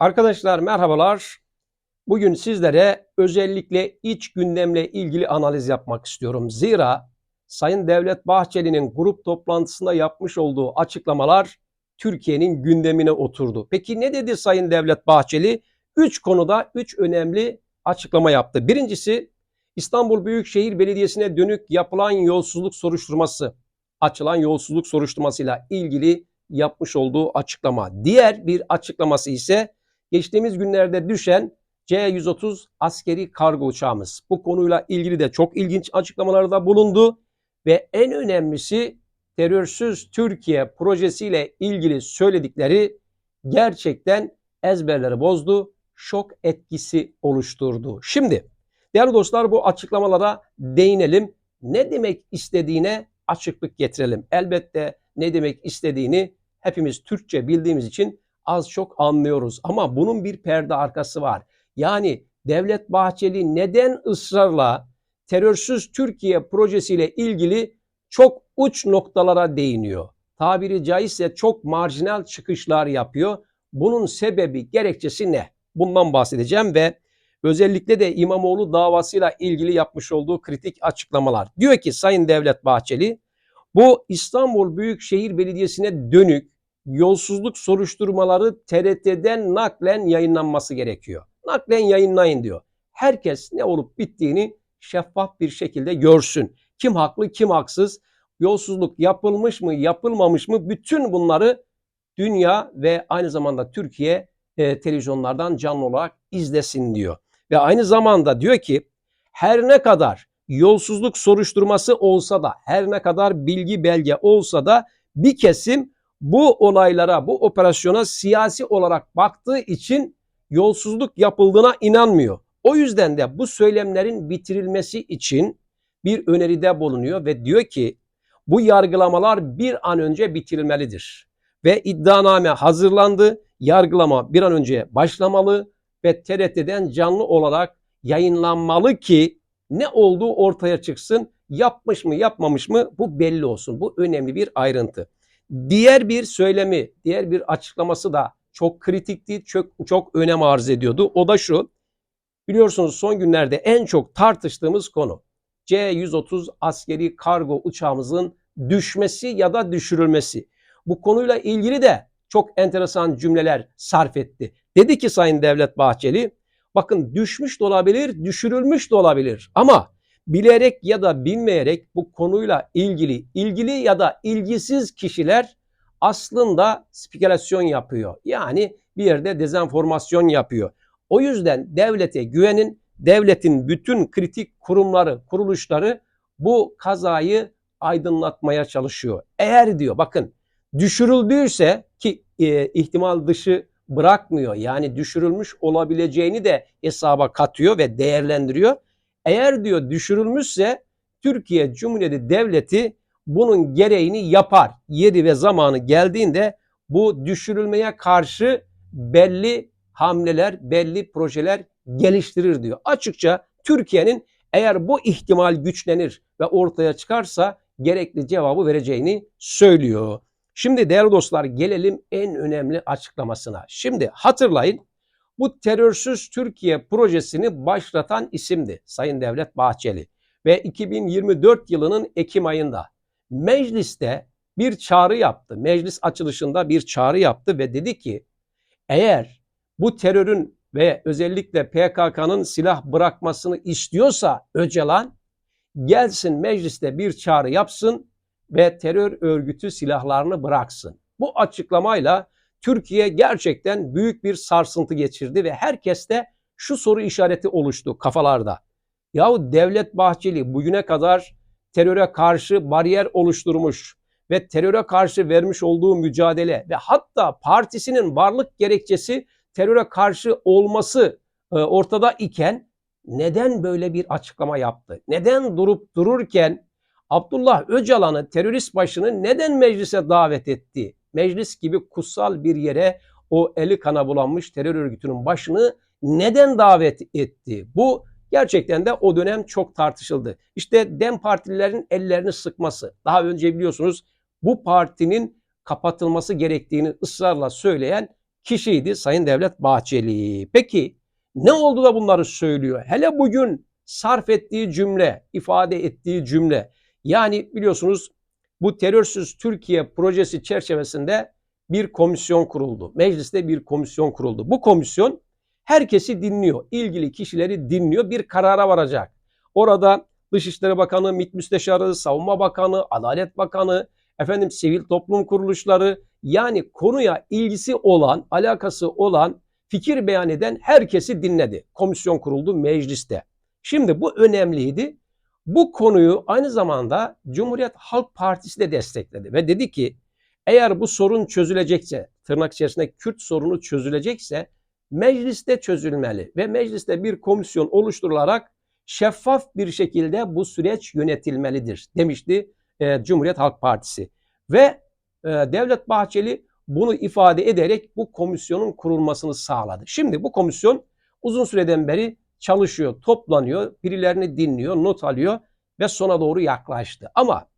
Arkadaşlar merhabalar. Bugün sizlere özellikle iç gündemle ilgili analiz yapmak istiyorum. Zira Sayın Devlet Bahçeli'nin grup toplantısında yapmış olduğu açıklamalar Türkiye'nin gündemine oturdu. Peki ne dedi Sayın Devlet Bahçeli? Üç konuda üç önemli açıklama yaptı. Birincisi İstanbul Büyükşehir Belediyesi'ne dönük yapılan yolsuzluk soruşturması, açılan yolsuzluk soruşturmasıyla ilgili yapmış olduğu açıklama. Diğer bir açıklaması ise geçtiğimiz günlerde düşen C-130 askeri kargo uçağımız. Bu konuyla ilgili de çok ilginç açıklamalarda bulundu ve en önemlisi terörsüz Türkiye projesiyle ilgili söyledikleri gerçekten ezberleri bozdu, şok etkisi oluşturdu. Şimdi değerli dostlar bu açıklamalara değinelim. Ne demek istediğine açıklık getirelim. Elbette ne demek istediğini hepimiz Türkçe bildiğimiz için az çok anlıyoruz. Ama bunun bir perde arkası var. Yani Devlet Bahçeli neden ısrarla terörsüz Türkiye projesiyle ilgili çok uç noktalara değiniyor. Tabiri caizse çok marjinal çıkışlar yapıyor. Bunun sebebi, gerekçesi ne? Bundan bahsedeceğim ve özellikle de İmamoğlu davasıyla ilgili yapmış olduğu kritik açıklamalar. Diyor ki Sayın Devlet Bahçeli, bu İstanbul Büyükşehir Belediyesi'ne dönük yolsuzluk soruşturmaları TRT'den naklen yayınlanması gerekiyor. Naklen yayınlayın diyor. Herkes ne olup bittiğini şeffaf bir şekilde görsün. Kim haklı, kim haksız, yolsuzluk yapılmış mı, yapılmamış mı bütün bunları dünya ve aynı zamanda Türkiye e, televizyonlardan canlı olarak izlesin diyor. Ve aynı zamanda diyor ki her ne kadar yolsuzluk soruşturması olsa da her ne kadar bilgi belge olsa da bir kesim bu olaylara, bu operasyona siyasi olarak baktığı için yolsuzluk yapıldığına inanmıyor. O yüzden de bu söylemlerin bitirilmesi için bir öneride bulunuyor ve diyor ki bu yargılamalar bir an önce bitirilmelidir. Ve iddianame hazırlandı. Yargılama bir an önce başlamalı ve TRT'den canlı olarak yayınlanmalı ki ne olduğu ortaya çıksın. Yapmış mı yapmamış mı bu belli olsun. Bu önemli bir ayrıntı. Diğer bir söylemi, diğer bir açıklaması da çok kritikti, çok, çok önem arz ediyordu. O da şu, biliyorsunuz son günlerde en çok tartıştığımız konu C-130 askeri kargo uçağımızın düşmesi ya da düşürülmesi. Bu konuyla ilgili de çok enteresan cümleler sarf etti. Dedi ki Sayın Devlet Bahçeli, bakın düşmüş de olabilir, düşürülmüş de olabilir ama bilerek ya da bilmeyerek bu konuyla ilgili ilgili ya da ilgisiz kişiler aslında spekülasyon yapıyor. Yani bir yerde dezenformasyon yapıyor. O yüzden devlete güvenin. Devletin bütün kritik kurumları, kuruluşları bu kazayı aydınlatmaya çalışıyor. Eğer diyor bakın düşürüldüyse ki e, ihtimal dışı bırakmıyor. Yani düşürülmüş olabileceğini de hesaba katıyor ve değerlendiriyor. Eğer diyor düşürülmüşse Türkiye Cumhuriyeti Devleti bunun gereğini yapar. Yeri ve zamanı geldiğinde bu düşürülmeye karşı belli hamleler, belli projeler geliştirir diyor. Açıkça Türkiye'nin eğer bu ihtimal güçlenir ve ortaya çıkarsa gerekli cevabı vereceğini söylüyor. Şimdi değerli dostlar gelelim en önemli açıklamasına. Şimdi hatırlayın bu terörsüz Türkiye projesini başlatan isimdi Sayın Devlet Bahçeli. Ve 2024 yılının Ekim ayında mecliste bir çağrı yaptı. Meclis açılışında bir çağrı yaptı ve dedi ki eğer bu terörün ve özellikle PKK'nın silah bırakmasını istiyorsa Öcalan gelsin mecliste bir çağrı yapsın ve terör örgütü silahlarını bıraksın. Bu açıklamayla Türkiye gerçekten büyük bir sarsıntı geçirdi ve herkeste şu soru işareti oluştu kafalarda. Yahu Devlet Bahçeli bugüne kadar teröre karşı bariyer oluşturmuş ve teröre karşı vermiş olduğu mücadele ve hatta partisinin varlık gerekçesi teröre karşı olması e, ortada iken neden böyle bir açıklama yaptı? Neden durup dururken Abdullah Öcalan'ı terörist başını neden meclise davet etti? Meclis gibi kutsal bir yere o eli kana bulanmış terör örgütünün başını neden davet etti? Bu gerçekten de o dönem çok tartışıldı. İşte DEM partililerin ellerini sıkması. Daha önce biliyorsunuz bu partinin kapatılması gerektiğini ısrarla söyleyen kişiydi Sayın Devlet Bahçeli. Peki ne oldu da bunları söylüyor? Hele bugün sarf ettiği cümle, ifade ettiği cümle. Yani biliyorsunuz bu terörsüz Türkiye projesi çerçevesinde bir komisyon kuruldu. Mecliste bir komisyon kuruldu. Bu komisyon herkesi dinliyor. ilgili kişileri dinliyor. Bir karara varacak. Orada Dışişleri Bakanı, MİT Müsteşarı, Savunma Bakanı, Adalet Bakanı, efendim sivil toplum kuruluşları yani konuya ilgisi olan, alakası olan, fikir beyan eden herkesi dinledi. Komisyon kuruldu mecliste. Şimdi bu önemliydi. Bu konuyu aynı zamanda Cumhuriyet Halk Partisi de destekledi ve dedi ki eğer bu sorun çözülecekse, tırnak içerisinde Kürt sorunu çözülecekse mecliste çözülmeli ve mecliste bir komisyon oluşturularak şeffaf bir şekilde bu süreç yönetilmelidir demişti e, Cumhuriyet Halk Partisi. Ve e, Devlet Bahçeli bunu ifade ederek bu komisyonun kurulmasını sağladı. Şimdi bu komisyon uzun süreden beri çalışıyor, toplanıyor, birilerini dinliyor, not alıyor ve sona doğru yaklaştı. Ama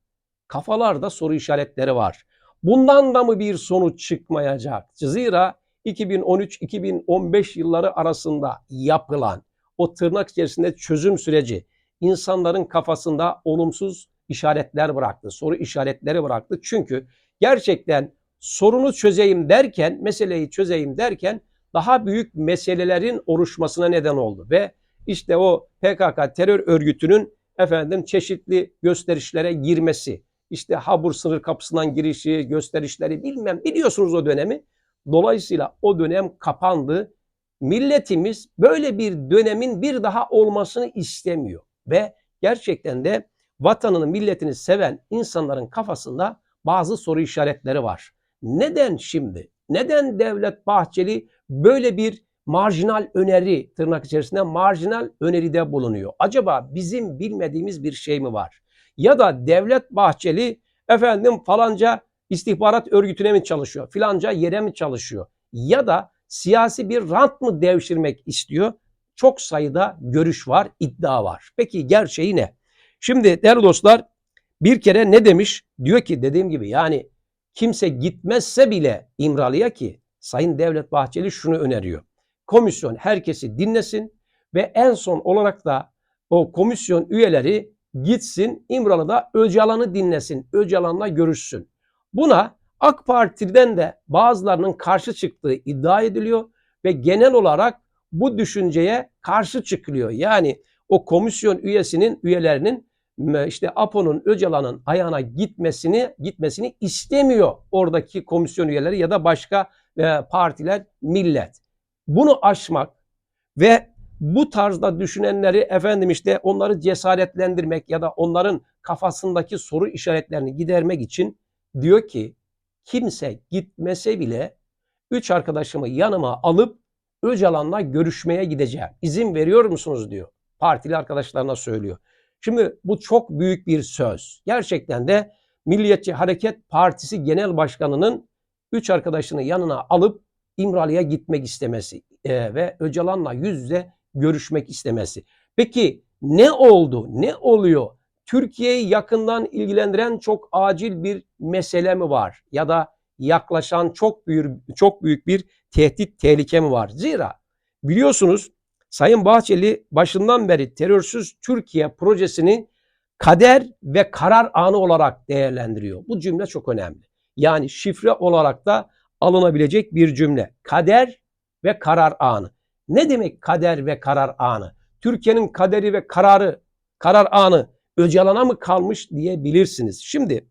kafalarda soru işaretleri var. Bundan da mı bir sonuç çıkmayacak? Zira 2013-2015 yılları arasında yapılan o tırnak içerisinde çözüm süreci insanların kafasında olumsuz işaretler bıraktı, soru işaretleri bıraktı. Çünkü gerçekten sorunu çözeyim derken, meseleyi çözeyim derken daha büyük meselelerin oluşmasına neden oldu ve işte o PKK terör örgütünün efendim çeşitli gösterişlere girmesi, işte Habur sınır kapısından girişi, gösterişleri bilmem biliyorsunuz o dönemi. Dolayısıyla o dönem kapandı. Milletimiz böyle bir dönemin bir daha olmasını istemiyor ve gerçekten de vatanını, milletini seven insanların kafasında bazı soru işaretleri var. Neden şimdi? Neden Devlet Bahçeli böyle bir marjinal öneri tırnak içerisinde marjinal öneride bulunuyor? Acaba bizim bilmediğimiz bir şey mi var? Ya da Devlet Bahçeli efendim falanca istihbarat örgütüne mi çalışıyor? Filanca yere mi çalışıyor? Ya da siyasi bir rant mı devşirmek istiyor? Çok sayıda görüş var, iddia var. Peki gerçeği ne? Şimdi değerli dostlar bir kere ne demiş? Diyor ki dediğim gibi yani kimse gitmezse bile İmralı'ya ki Sayın Devlet Bahçeli şunu öneriyor. Komisyon herkesi dinlesin ve en son olarak da o komisyon üyeleri gitsin İmralı'da Öcalan'ı dinlesin. Öcalan'la görüşsün. Buna AK Parti'den de bazılarının karşı çıktığı iddia ediliyor ve genel olarak bu düşünceye karşı çıkılıyor. Yani o komisyon üyesinin üyelerinin işte APO'nun Öcalan'ın ayağına gitmesini gitmesini istemiyor oradaki komisyon üyeleri ya da başka partiler millet. Bunu aşmak ve bu tarzda düşünenleri efendim işte onları cesaretlendirmek ya da onların kafasındaki soru işaretlerini gidermek için diyor ki kimse gitmese bile üç arkadaşımı yanıma alıp Öcalan'la görüşmeye gideceğim. İzin veriyor musunuz diyor. Partili arkadaşlarına söylüyor. Şimdi bu çok büyük bir söz. Gerçekten de Milliyetçi Hareket Partisi Genel Başkanı'nın üç arkadaşını yanına alıp İmralı'ya gitmek istemesi e, ve Öcalan'la yüz yüze görüşmek istemesi. Peki ne oldu? Ne oluyor? Türkiye'yi yakından ilgilendiren çok acil bir mesele mi var? Ya da yaklaşan çok büyük çok büyük bir tehdit, tehlike mi var? Zira biliyorsunuz Sayın Bahçeli başından beri terörsüz Türkiye projesini kader ve karar anı olarak değerlendiriyor. Bu cümle çok önemli. Yani şifre olarak da alınabilecek bir cümle. Kader ve karar anı. Ne demek kader ve karar anı? Türkiye'nin kaderi ve kararı, karar anı Öcalan'a mı kalmış diyebilirsiniz. Şimdi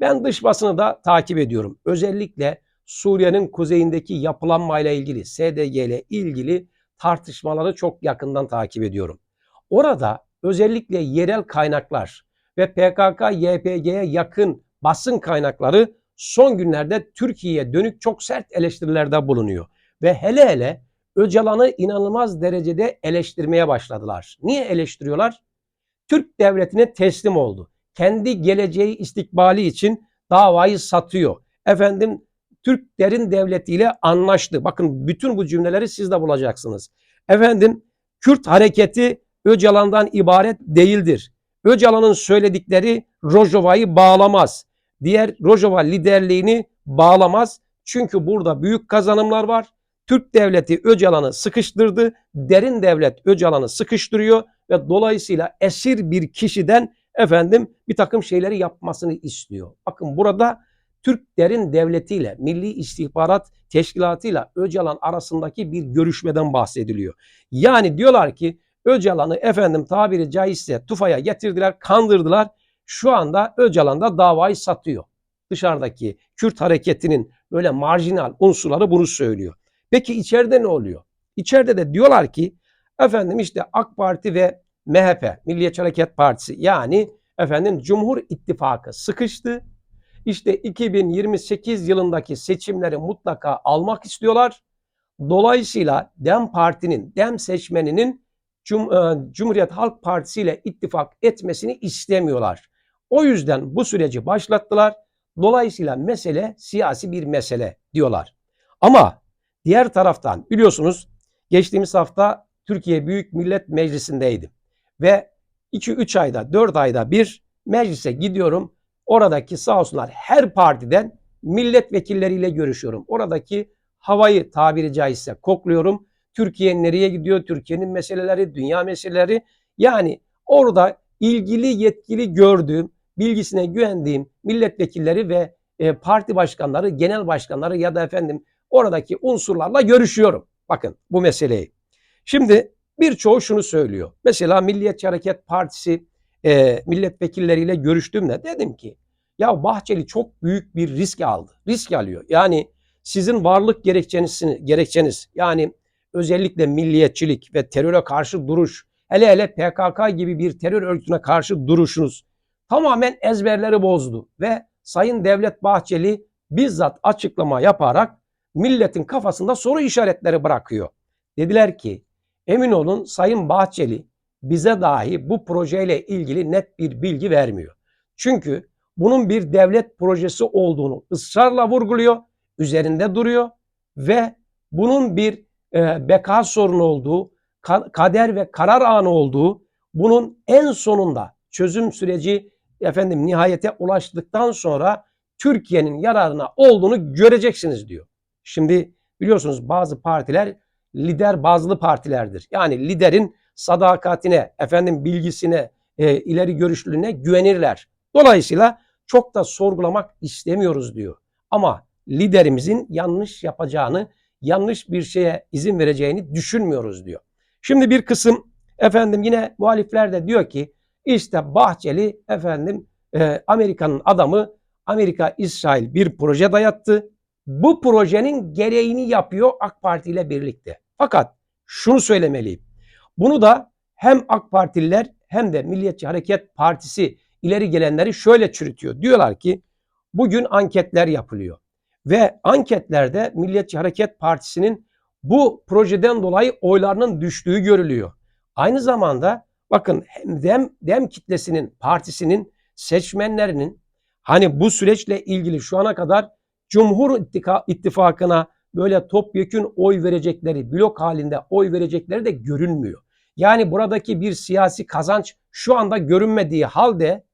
ben dış basını da takip ediyorum. Özellikle Suriye'nin kuzeyindeki yapılanmayla ilgili, SDG ile ilgili tartışmaları çok yakından takip ediyorum. Orada özellikle yerel kaynaklar ve PKK, YPG'ye yakın basın kaynakları son günlerde Türkiye'ye dönük çok sert eleştirilerde bulunuyor. Ve hele hele Öcalan'ı inanılmaz derecede eleştirmeye başladılar. Niye eleştiriyorlar? Türk devletine teslim oldu. Kendi geleceği istikbali için davayı satıyor. Efendim Türk derin devletiyle anlaştı. Bakın bütün bu cümleleri siz de bulacaksınız. Efendim Kürt hareketi Öcalan'dan ibaret değildir. Öcalan'ın söyledikleri Rojava'yı bağlamaz. Diğer Rojava liderliğini bağlamaz. Çünkü burada büyük kazanımlar var. Türk devleti Öcalan'ı sıkıştırdı. Derin devlet Öcalan'ı sıkıştırıyor ve dolayısıyla esir bir kişiden efendim bir takım şeyleri yapmasını istiyor. Bakın burada Türk derin devletiyle Milli İstihbarat Teşkilatı'yla Öcalan arasındaki bir görüşmeden bahsediliyor. Yani diyorlar ki Öcalan'ı efendim tabiri caizse tufaya getirdiler, kandırdılar. Şu anda Öcalan da davayı satıyor. Dışarıdaki Kürt hareketinin böyle marjinal unsurları bunu söylüyor. Peki içeride ne oluyor? İçeride de diyorlar ki efendim işte AK Parti ve MHP, Milliyetçi Hareket Partisi yani efendim Cumhur İttifakı sıkıştı. İşte 2028 yılındaki seçimleri mutlaka almak istiyorlar. Dolayısıyla Dem Parti'nin, Dem seçmeninin Cum e, Cumhuriyet Halk Partisi ile ittifak etmesini istemiyorlar. O yüzden bu süreci başlattılar. Dolayısıyla mesele siyasi bir mesele diyorlar. Ama diğer taraftan biliyorsunuz geçtiğimiz hafta Türkiye Büyük Millet Meclisi'ndeydim. Ve 2-3 ayda 4 ayda bir meclise gidiyorum. Oradaki sağ olsunlar her partiden milletvekilleriyle görüşüyorum. Oradaki havayı tabiri caizse kokluyorum. Türkiye nereye gidiyor? Türkiye'nin meseleleri, dünya meseleleri. Yani orada ilgili yetkili gördüğüm, bilgisine güvendiğim milletvekilleri ve e, parti başkanları, genel başkanları ya da efendim oradaki unsurlarla görüşüyorum. Bakın bu meseleyi. Şimdi birçoğu şunu söylüyor. Mesela Milliyetçi Hareket Partisi e, milletvekilleriyle görüştüğümde dedim ki ya Bahçeli çok büyük bir risk aldı. Risk alıyor. Yani sizin varlık gerekçeniz, gerekçeniz yani özellikle milliyetçilik ve teröre karşı duruş, hele hele PKK gibi bir terör örgütüne karşı duruşunuz tamamen ezberleri bozdu ve Sayın Devlet Bahçeli bizzat açıklama yaparak milletin kafasında soru işaretleri bırakıyor. Dediler ki emin olun Sayın Bahçeli bize dahi bu projeyle ilgili net bir bilgi vermiyor. Çünkü bunun bir devlet projesi olduğunu ısrarla vurguluyor, üzerinde duruyor ve bunun bir e, beka sorunu olduğu, ka kader ve karar anı olduğu, bunun en sonunda çözüm süreci efendim nihayete ulaştıktan sonra Türkiye'nin yararına olduğunu göreceksiniz diyor. Şimdi biliyorsunuz bazı partiler lider bazlı partilerdir. Yani liderin sadakatine, efendim bilgisine, e, ileri görüşlülüğüne güvenirler. Dolayısıyla çok da sorgulamak istemiyoruz diyor. Ama liderimizin yanlış yapacağını, yanlış bir şeye izin vereceğini düşünmüyoruz diyor. Şimdi bir kısım efendim yine muhalifler de diyor ki işte Bahçeli efendim e, Amerika'nın adamı Amerika İsrail bir proje dayattı. Bu projenin gereğini yapıyor AK Parti ile birlikte. Fakat şunu söylemeliyim. Bunu da hem AK Partililer hem de Milliyetçi Hareket Partisi ileri gelenleri şöyle çürütüyor. Diyorlar ki bugün anketler yapılıyor. Ve anketlerde Milliyetçi Hareket Partisi'nin bu projeden dolayı oylarının düştüğü görülüyor. Aynı zamanda bakın hem dem, dem kitlesinin partisinin seçmenlerinin hani bu süreçle ilgili şu ana kadar Cumhur İttifakı'na böyle topyekün oy verecekleri, blok halinde oy verecekleri de görünmüyor. Yani buradaki bir siyasi kazanç şu anda görünmediği halde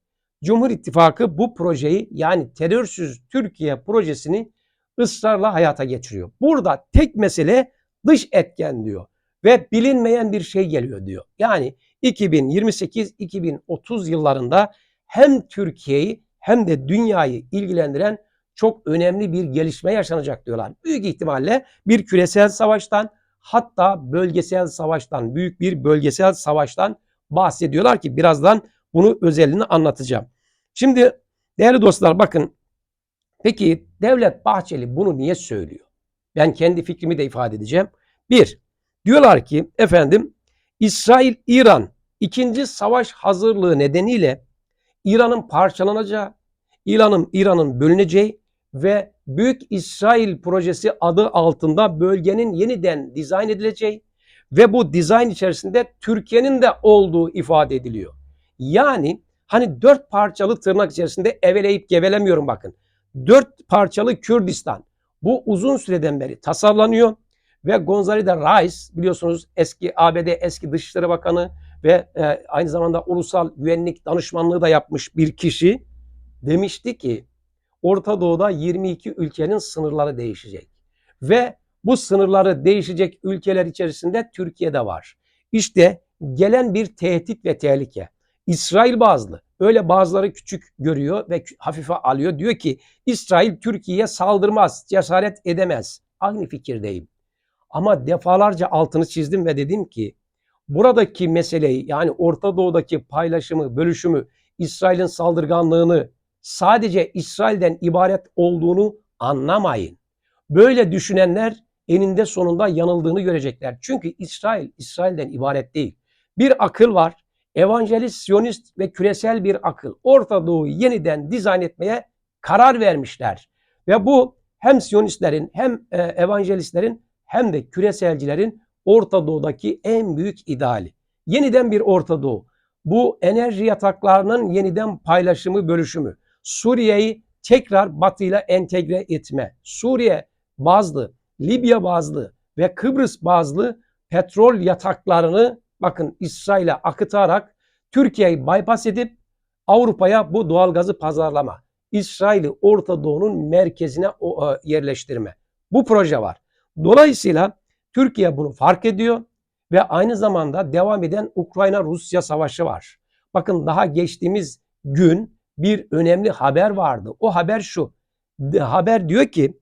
Cumhur İttifakı bu projeyi yani terörsüz Türkiye projesini ısrarla hayata geçiriyor. Burada tek mesele dış etken diyor ve bilinmeyen bir şey geliyor diyor. Yani 2028-2030 yıllarında hem Türkiye'yi hem de dünyayı ilgilendiren çok önemli bir gelişme yaşanacak diyorlar. Büyük ihtimalle bir küresel savaştan hatta bölgesel savaştan, büyük bir bölgesel savaştan bahsediyorlar ki birazdan bunu özelliğini anlatacağım. Şimdi değerli dostlar bakın peki Devlet Bahçeli bunu niye söylüyor? Ben kendi fikrimi de ifade edeceğim. Bir, diyorlar ki efendim İsrail-İran ikinci savaş hazırlığı nedeniyle İran'ın parçalanacağı, İran'ın İran'ın bölüneceği ve Büyük İsrail Projesi adı altında bölgenin yeniden dizayn edileceği ve bu dizayn içerisinde Türkiye'nin de olduğu ifade ediliyor. Yani hani dört parçalı tırnak içerisinde eveleyip gevelemiyorum bakın. Dört parçalı Kürdistan. Bu uzun süreden beri tasarlanıyor ve Gonzalo Rice biliyorsunuz eski ABD eski Dışişleri Bakanı ve e, aynı zamanda ulusal güvenlik danışmanlığı da yapmış bir kişi demişti ki Orta Doğu'da 22 ülkenin sınırları değişecek. Ve bu sınırları değişecek ülkeler içerisinde Türkiye de var. İşte gelen bir tehdit ve tehlike. İsrail bazlı. Öyle bazıları küçük görüyor ve hafife alıyor. Diyor ki İsrail Türkiye'ye saldırmaz, cesaret edemez. Aynı fikirdeyim. Ama defalarca altını çizdim ve dedim ki buradaki meseleyi yani Orta Doğu'daki paylaşımı, bölüşümü, İsrail'in saldırganlığını sadece İsrail'den ibaret olduğunu anlamayın. Böyle düşünenler eninde sonunda yanıldığını görecekler. Çünkü İsrail, İsrail'den ibaret değil. Bir akıl var. Evangelist, Siyonist ve küresel bir akıl. Orta Doğu'yu yeniden dizayn etmeye karar vermişler. Ve bu hem Siyonistlerin hem e, evangelistlerin hem de küreselcilerin Orta Doğu'daki en büyük ideali. Yeniden bir Orta Doğu. Bu enerji yataklarının yeniden paylaşımı, bölüşümü. Suriye'yi tekrar batıyla entegre etme. Suriye bazlı, Libya bazlı ve Kıbrıs bazlı petrol yataklarını bakın İsrail'e akıtarak Türkiye'yi bypass edip Avrupa'ya bu doğalgazı pazarlama. İsrail'i Orta Doğu'nun merkezine yerleştirme. Bu proje var. Dolayısıyla Türkiye bunu fark ediyor ve aynı zamanda devam eden Ukrayna-Rusya savaşı var. Bakın daha geçtiğimiz gün bir önemli haber vardı. O haber şu. Haber diyor ki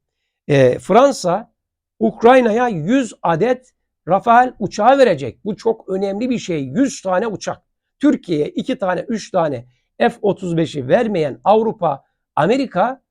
e, Fransa Ukrayna'ya 100 adet Rafael uçağı verecek. Bu çok önemli bir şey. 100 tane uçak. Türkiye'ye 2 tane 3 tane F-35'i vermeyen Avrupa, Amerika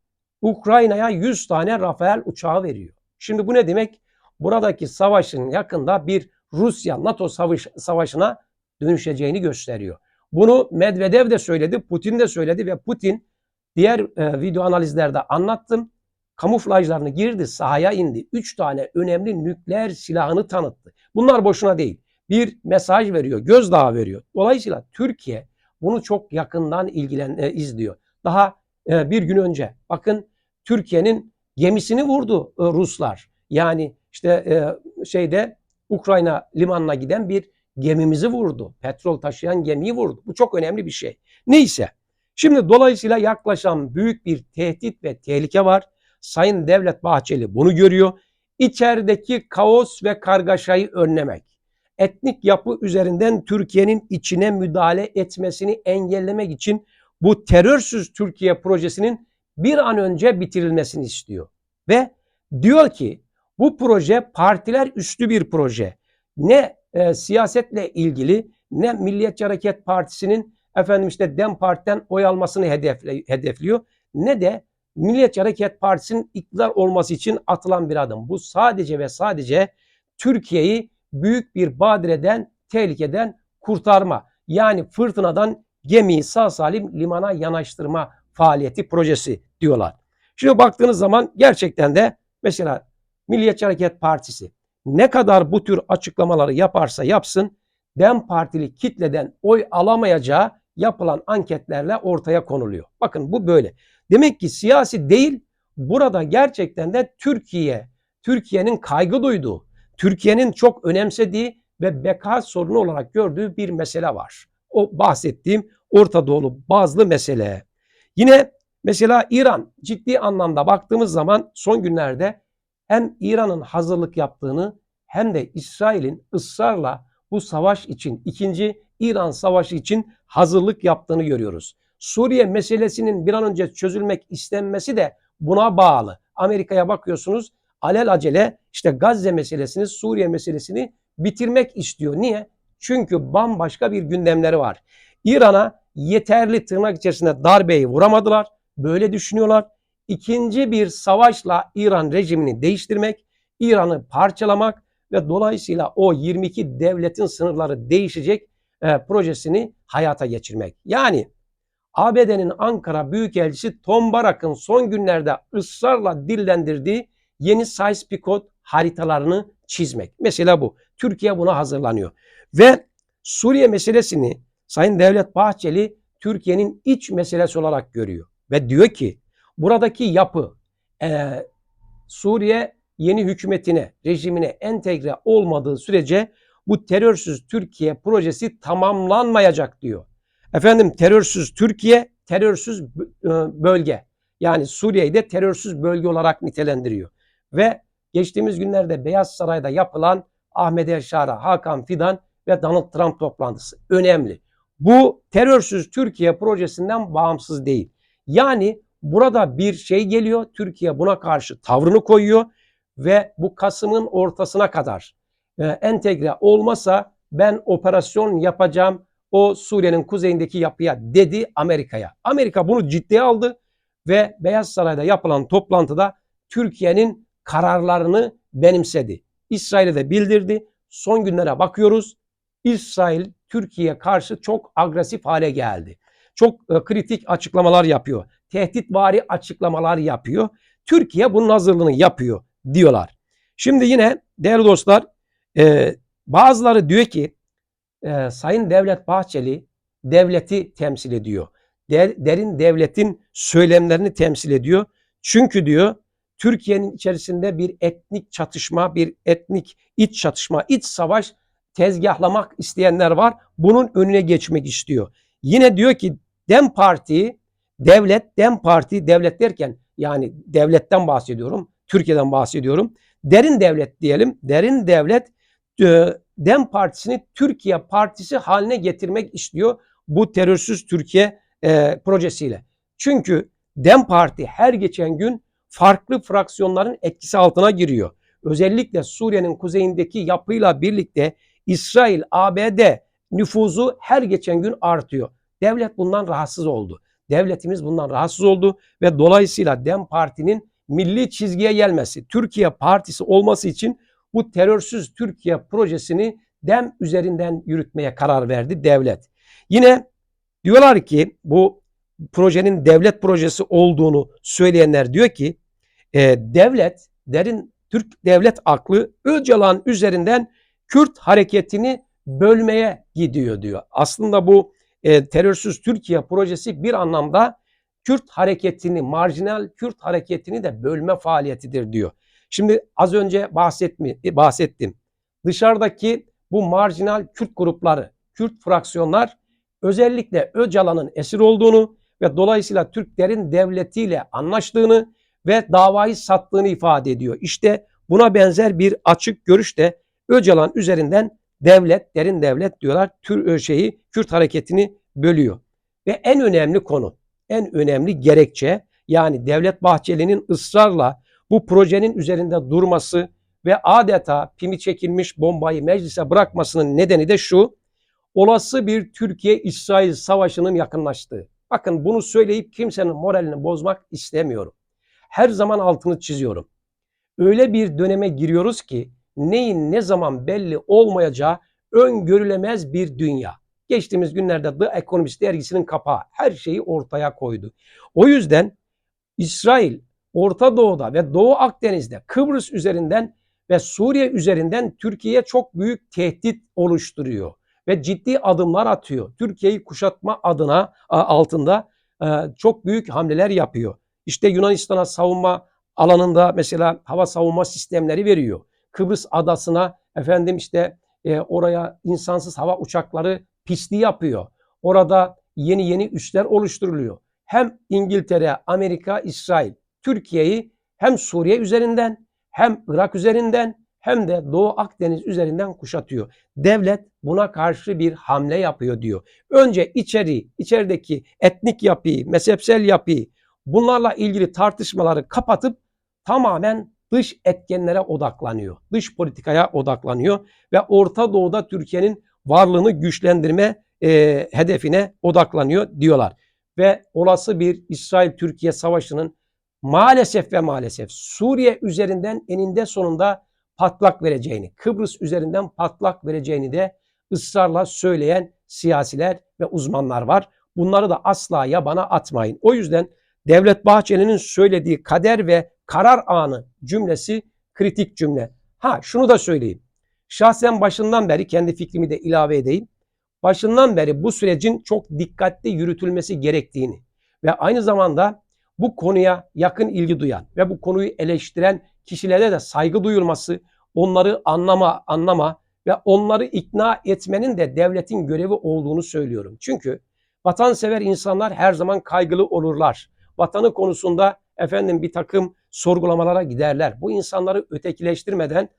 Ukrayna'ya 100 tane Rafael uçağı veriyor. Şimdi bu ne demek? Buradaki savaşın yakında bir Rusya-NATO savaş, savaşına dönüşeceğini gösteriyor. Bunu Medvedev de söyledi, Putin de söyledi ve Putin diğer e, video analizlerde anlattım. Kamuflajlarını girdi, sahaya indi. Üç tane önemli nükleer silahını tanıttı. Bunlar boşuna değil. Bir mesaj veriyor, gözdağı veriyor. Dolayısıyla Türkiye bunu çok yakından ilgilen e, izliyor. Daha e, bir gün önce bakın Türkiye'nin gemisini vurdu e, Ruslar. Yani işte e, şeyde Ukrayna limanına giden bir gemimizi vurdu. Petrol taşıyan gemiyi vurdu. Bu çok önemli bir şey. Neyse. Şimdi dolayısıyla yaklaşan büyük bir tehdit ve tehlike var. Sayın Devlet Bahçeli bunu görüyor. İçerideki kaos ve kargaşayı önlemek, etnik yapı üzerinden Türkiye'nin içine müdahale etmesini engellemek için bu terörsüz Türkiye projesinin bir an önce bitirilmesini istiyor. Ve diyor ki bu proje partiler üstü bir proje. Ne e, siyasetle ilgili ne Milliyetçi Hareket Partisi'nin efendim işte Dem Parti'den oy almasını hedefle, hedefliyor ne de Milliyetçi Hareket Partisi'nin iktidar olması için atılan bir adım. Bu sadece ve sadece Türkiye'yi büyük bir badireden, tehlikeden kurtarma. Yani fırtınadan gemiyi sağ salim limana yanaştırma faaliyeti projesi diyorlar. Şimdi baktığınız zaman gerçekten de mesela Milliyetçi Hareket Partisi ne kadar bu tür açıklamaları yaparsa yapsın DEM Partili kitleden oy alamayacağı yapılan anketlerle ortaya konuluyor. Bakın bu böyle. Demek ki siyasi değil burada gerçekten de Türkiye, Türkiye'nin kaygı duyduğu, Türkiye'nin çok önemsediği ve beka sorunu olarak gördüğü bir mesele var. O bahsettiğim Orta Doğulu bazı mesele. Yine mesela İran ciddi anlamda baktığımız zaman son günlerde hem İran'ın hazırlık yaptığını hem de İsrail'in ısrarla bu savaş için, ikinci İran savaşı için hazırlık yaptığını görüyoruz. Suriye meselesinin bir an önce çözülmek istenmesi de buna bağlı. Amerika'ya bakıyorsunuz alel acele işte Gazze meselesini, Suriye meselesini bitirmek istiyor. Niye? Çünkü bambaşka bir gündemleri var. İran'a yeterli tırnak içerisinde darbeyi vuramadılar. Böyle düşünüyorlar ikinci bir savaşla İran rejimini değiştirmek, İran'ı parçalamak ve dolayısıyla o 22 devletin sınırları değişecek e, projesini hayata geçirmek. Yani ABD'nin Ankara Büyükelçisi Tom Barak'ın son günlerde ısrarla dillendirdiği yeni Sykes-Picot haritalarını çizmek. Mesela bu. Türkiye buna hazırlanıyor. Ve Suriye meselesini Sayın Devlet Bahçeli Türkiye'nin iç meselesi olarak görüyor. Ve diyor ki buradaki yapı e, Suriye yeni hükümetine, rejimine entegre olmadığı sürece bu terörsüz Türkiye projesi tamamlanmayacak diyor. Efendim terörsüz Türkiye, terörsüz e, bölge. Yani Suriye'yi de terörsüz bölge olarak nitelendiriyor. Ve geçtiğimiz günlerde Beyaz Saray'da yapılan Ahmet Yaşar'a, Hakan Fidan ve Donald Trump toplantısı önemli. Bu terörsüz Türkiye projesinden bağımsız değil. Yani burada bir şey geliyor, Türkiye buna karşı tavrını koyuyor ve bu Kasım'ın ortasına kadar e, entegre olmasa ben operasyon yapacağım o Suriye'nin kuzeyindeki yapıya dedi Amerika'ya. Amerika bunu ciddiye aldı ve Beyaz Saray'da yapılan toplantıda Türkiye'nin kararlarını benimsedi. İsrail'e de bildirdi. Son günlere bakıyoruz. İsrail Türkiye'ye karşı çok agresif hale geldi. Çok e, kritik açıklamalar yapıyor. Tehditvari açıklamalar yapıyor. Türkiye bunun hazırlığını yapıyor diyorlar. Şimdi yine değerli dostlar e, bazıları diyor ki e, Sayın Devlet Bahçeli devleti temsil ediyor. Der, derin devletin söylemlerini temsil ediyor. Çünkü diyor Türkiye'nin içerisinde bir etnik çatışma, bir etnik iç çatışma, iç savaş tezgahlamak isteyenler var. Bunun önüne geçmek istiyor. Yine diyor ki Dem Parti, devlet, Dem Parti, devlet derken yani devletten bahsediyorum. Türkiye'den bahsediyorum. Derin devlet diyelim. Derin devlet e, Dem Partisi'ni Türkiye Partisi haline getirmek istiyor bu terörsüz Türkiye e, projesiyle. Çünkü Dem Parti her geçen gün farklı fraksiyonların etkisi altına giriyor. Özellikle Suriye'nin kuzeyindeki yapıyla birlikte İsrail, ABD nüfuzu her geçen gün artıyor. Devlet bundan rahatsız oldu. Devletimiz bundan rahatsız oldu ve dolayısıyla Dem Parti'nin milli çizgiye gelmesi, Türkiye Partisi olması için bu terörsüz Türkiye projesini Dem üzerinden yürütmeye karar verdi devlet. Yine diyorlar ki bu projenin devlet projesi olduğunu söyleyenler diyor ki e, devlet, derin Türk devlet aklı Öcalan üzerinden Kürt hareketini bölmeye gidiyor diyor. Aslında bu e, terörsüz Türkiye projesi bir anlamda Kürt hareketini, marjinal Kürt hareketini de bölme faaliyetidir diyor. Şimdi az önce bahsetmi, bahsettim. Dışarıdaki bu marjinal Kürt grupları, Kürt fraksiyonlar özellikle Öcalan'ın esir olduğunu ve dolayısıyla Türklerin devletiyle anlaştığını ve davayı sattığını ifade ediyor. İşte buna benzer bir açık görüş de Öcalan üzerinden devlet, derin devlet diyorlar, tür şeyi Kürt hareketini bölüyor. Ve en önemli konu, en önemli gerekçe yani Devlet Bahçeli'nin ısrarla bu projenin üzerinde durması ve adeta pimi çekilmiş bombayı meclise bırakmasının nedeni de şu. Olası bir Türkiye-İsrail savaşının yakınlaştığı. Bakın bunu söyleyip kimsenin moralini bozmak istemiyorum. Her zaman altını çiziyorum. Öyle bir döneme giriyoruz ki neyin ne zaman belli olmayacağı öngörülemez bir dünya. Geçtiğimiz günlerde The Economist dergisinin kapağı her şeyi ortaya koydu. O yüzden İsrail Orta Doğu'da ve Doğu Akdeniz'de Kıbrıs üzerinden ve Suriye üzerinden Türkiye'ye çok büyük tehdit oluşturuyor ve ciddi adımlar atıyor. Türkiye'yi kuşatma adına altında e, çok büyük hamleler yapıyor. İşte Yunanistan'a savunma alanında mesela hava savunma sistemleri veriyor. Kıbrıs adasına efendim işte e, oraya insansız hava uçakları pisti yapıyor. Orada yeni yeni üsler oluşturuluyor. Hem İngiltere, Amerika, İsrail Türkiye'yi hem Suriye üzerinden hem Irak üzerinden hem de Doğu Akdeniz üzerinden kuşatıyor. Devlet buna karşı bir hamle yapıyor diyor. Önce içeri, içerideki etnik yapıyı, mezhepsel yapıyı bunlarla ilgili tartışmaları kapatıp tamamen dış etkenlere odaklanıyor. Dış politikaya odaklanıyor ve Orta Doğu'da Türkiye'nin varlığını güçlendirme e, hedefine odaklanıyor diyorlar. Ve olası bir İsrail-Türkiye savaşının maalesef ve maalesef Suriye üzerinden eninde sonunda patlak vereceğini, Kıbrıs üzerinden patlak vereceğini de ısrarla söyleyen siyasiler ve uzmanlar var. Bunları da asla yabana atmayın. O yüzden Devlet Bahçeli'nin söylediği kader ve karar anı cümlesi kritik cümle. Ha şunu da söyleyeyim. Şahsen başından beri kendi fikrimi de ilave edeyim. Başından beri bu sürecin çok dikkatli yürütülmesi gerektiğini ve aynı zamanda bu konuya yakın ilgi duyan ve bu konuyu eleştiren kişilere de saygı duyulması, onları anlama, anlama ve onları ikna etmenin de devletin görevi olduğunu söylüyorum. Çünkü vatansever insanlar her zaman kaygılı olurlar. Vatanı konusunda efendim bir takım sorgulamalara giderler. Bu insanları ötekileştirmeden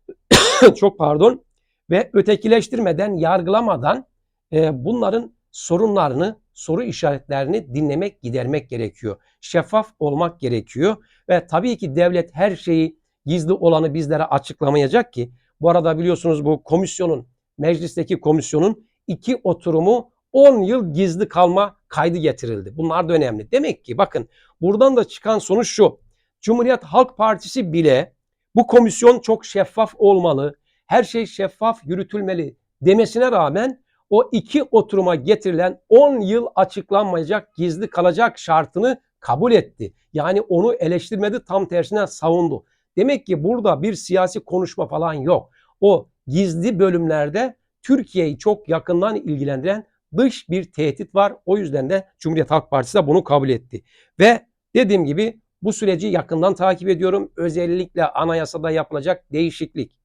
çok pardon ve ötekileştirmeden, yargılamadan e, bunların sorunlarını, soru işaretlerini dinlemek, gidermek gerekiyor. Şeffaf olmak gerekiyor ve tabii ki devlet her şeyi gizli olanı bizlere açıklamayacak ki. Bu arada biliyorsunuz bu komisyonun, meclisteki komisyonun iki oturumu 10 yıl gizli kalma kaydı getirildi. Bunlar da önemli. Demek ki bakın buradan da çıkan sonuç şu. Cumhuriyet Halk Partisi bile bu komisyon çok şeffaf olmalı, her şey şeffaf yürütülmeli demesine rağmen o iki oturuma getirilen 10 yıl açıklanmayacak, gizli kalacak şartını kabul etti. Yani onu eleştirmedi, tam tersine savundu. Demek ki burada bir siyasi konuşma falan yok. O gizli bölümlerde Türkiye'yi çok yakından ilgilendiren dış bir tehdit var. O yüzden de Cumhuriyet Halk Partisi de bunu kabul etti. Ve dediğim gibi bu süreci yakından takip ediyorum. Özellikle anayasada yapılacak değişiklik.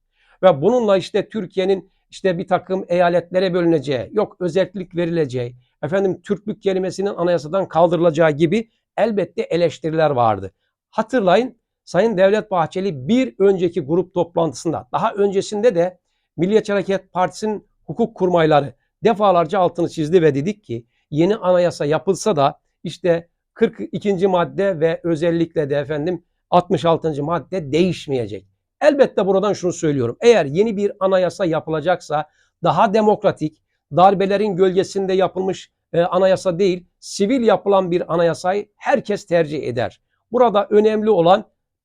Ve bununla işte Türkiye'nin işte bir takım eyaletlere bölüneceği, yok özellik verileceği, efendim Türklük kelimesinin anayasadan kaldırılacağı gibi elbette eleştiriler vardı. Hatırlayın Sayın Devlet Bahçeli bir önceki grup toplantısında, daha öncesinde de Milliyetçi Hareket Partisi'nin hukuk kurmayları defalarca altını çizdi ve dedik ki yeni anayasa yapılsa da işte 42. madde ve özellikle de efendim 66. madde değişmeyecek. Elbette buradan şunu söylüyorum. Eğer yeni bir anayasa yapılacaksa daha demokratik, darbelerin gölgesinde yapılmış e, anayasa değil, sivil yapılan bir anayasayı herkes tercih eder. Burada önemli olan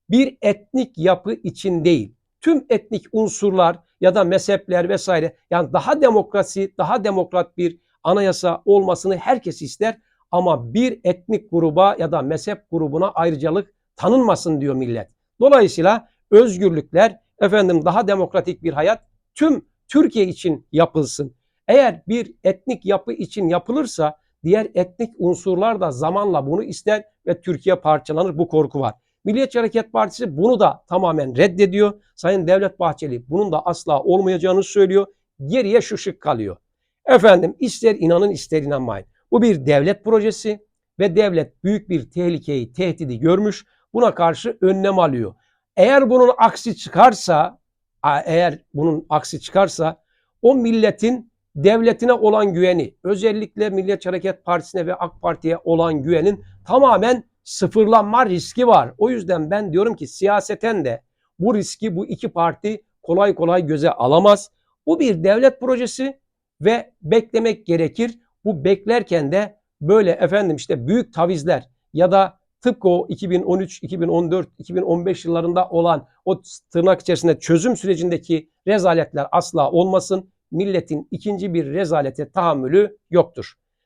bir etnik yapı için değil, tüm etnik unsurlar ya da mezhepler vesaire yani daha demokrasi, daha demokrat bir anayasa olmasını herkes ister ama bir etnik gruba ya da mezhep grubuna ayrıcalık tanınmasın diyor millet. Dolayısıyla özgürlükler, efendim daha demokratik bir hayat tüm Türkiye için yapılsın. Eğer bir etnik yapı için yapılırsa diğer etnik unsurlar da zamanla bunu ister ve Türkiye parçalanır bu korku var. Milliyetçi Hareket Partisi bunu da tamamen reddediyor. Sayın Devlet Bahçeli bunun da asla olmayacağını söylüyor. Geriye şu şık kalıyor. Efendim ister inanın ister inanmayın. Bu bir devlet projesi ve devlet büyük bir tehlikeyi, tehdidi görmüş. Buna karşı önlem alıyor. Eğer bunun aksi çıkarsa, eğer bunun aksi çıkarsa o milletin devletine olan güveni, özellikle Milliyetçi Hareket Partisi'ne ve AK Parti'ye olan güvenin tamamen sıfırlanma riski var. O yüzden ben diyorum ki siyaseten de bu riski bu iki parti kolay kolay göze alamaz. Bu bir devlet projesi ve beklemek gerekir. Bu beklerken de böyle efendim işte büyük tavizler ya da tıpkı o 2013, 2014, 2015 yıllarında olan o tırnak içerisinde çözüm sürecindeki rezaletler asla olmasın. Milletin ikinci bir rezalete tahammülü yoktur.